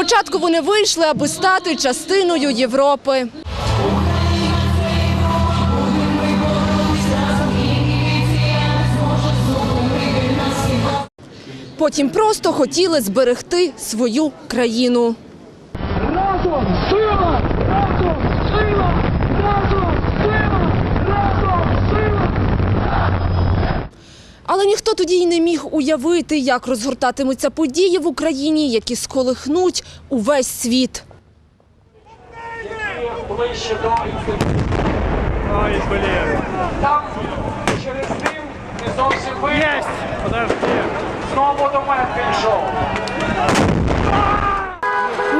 Спочатку вони вийшли, аби стати частиною Європи. Потім просто хотіли зберегти свою країну. Разом сила! Разом сила! Разом сила! Разом сила! Але ніхто тоді й не міг уявити, як розгортатимуться події в Україні, які сколихнуть увесь світ. Ой, блин. Там через тим не зовсім! Подожди. Знову до мене прийшов.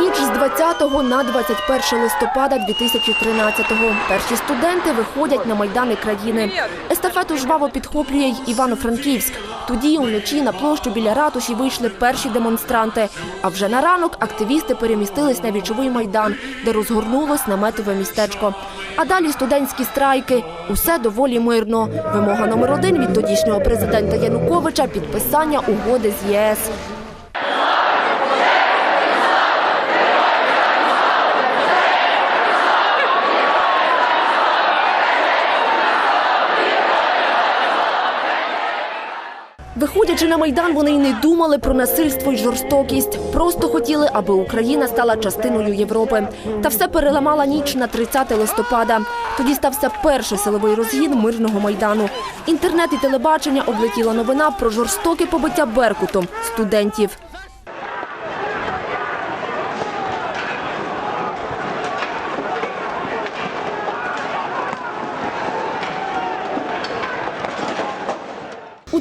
Ніч з 20 на 21 листопада 2013-го. Перші студенти виходять на майдани країни. Естафету жваво підхоплює й Івано-Франківськ. Тоді уночі на площу біля ратуші вийшли перші демонстранти. А вже на ранок активісти перемістились на вічовий майдан, де розгорнулось наметове містечко. А далі студентські страйки. Усе доволі мирно. Вимога номер один від тодішнього президента Януковича підписання угоди з ЄС. Виходячи на майдан, вони й не думали про насильство й жорстокість. Просто хотіли, аби Україна стала частиною Європи. Та все переламала ніч на 30 листопада. Тоді стався перший силовий розгін мирного майдану. Інтернет і телебачення облетіла новина про жорстоке побиття беркутом студентів.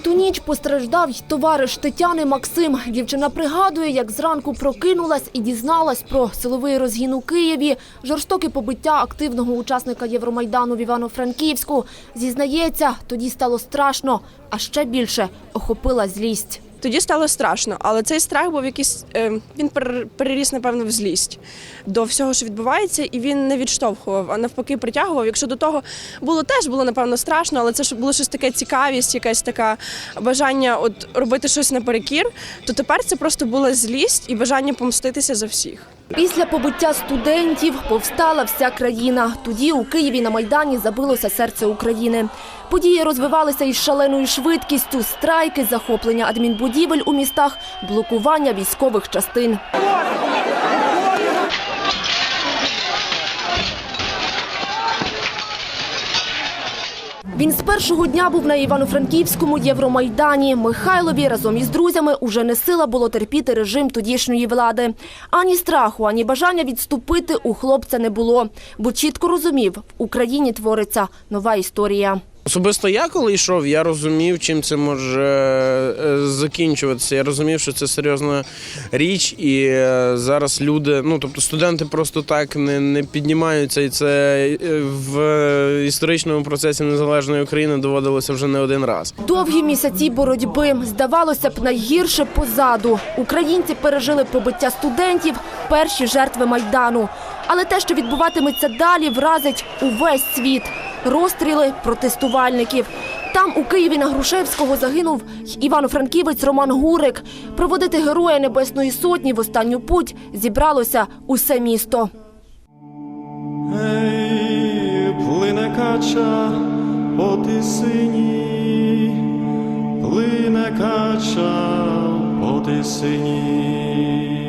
Ту ніч постраждав й товариш Тетяни Максим. Дівчина пригадує, як зранку прокинулась і дізналась про силовий розгін у Києві, жорстоке побиття активного учасника Євромайдану в Івано-Франківську. Зізнається, тоді стало страшно, а ще більше охопила злість. Тоді стало страшно, але цей страх був якийсь. е, він перер- переріс, напевно, в злість до всього, що відбувається, і він не відштовхував, а навпаки, притягував. Якщо до того було теж було напевно страшно, але це ж було щось таке цікавість, якесь таке бажання от робити щось наперекір, то тепер це просто була злість і бажання помститися за всіх. Після побиття студентів повстала вся країна. Тоді у Києві на Майдані забилося серце України. Події розвивалися із шаленою швидкістю, страйки, захоплення адмінбудівель у містах, блокування військових частин. Він з першого дня був на Івано-Франківському Євромайдані. Михайлові разом із друзями уже не сила було терпіти режим тодішньої влади. Ані страху, ані бажання відступити у хлопця не було, бо чітко розумів, в Україні твориться нова історія. Особисто я, коли йшов, я розумів, чим це може е, закінчуватися. Я розумів, що це серйозна річ, і е, зараз люди, ну тобто студенти просто так не, не піднімаються, і це е, в історичному процесі незалежної України доводилося вже не один раз. Довгі місяці боротьби. Здавалося б, найгірше позаду. Українці пережили побиття студентів, перші жертви Майдану. Але те, що відбуватиметься далі, вразить увесь світ. Розстріли протестувальників. Там у Києві на Грушевського загинув івано-франківець Роман Гурик. Проводити героя Небесної Сотні в останню путь зібралося усе місто. Ей, плине кача по тисині, плине кача по тисині.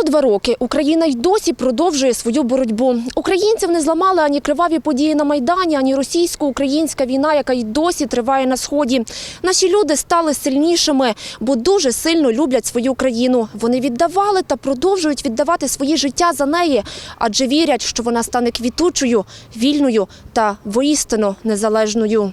102 роки Україна й досі продовжує свою боротьбу. Українців не зламали ані криваві події на Майдані, ані російсько-українська війна, яка й досі триває на Сході. Наші люди стали сильнішими, бо дуже сильно люблять свою країну. Вони віддавали та продовжують віддавати свої життя за неї, адже вірять, що вона стане квітучою, вільною та воістину незалежною.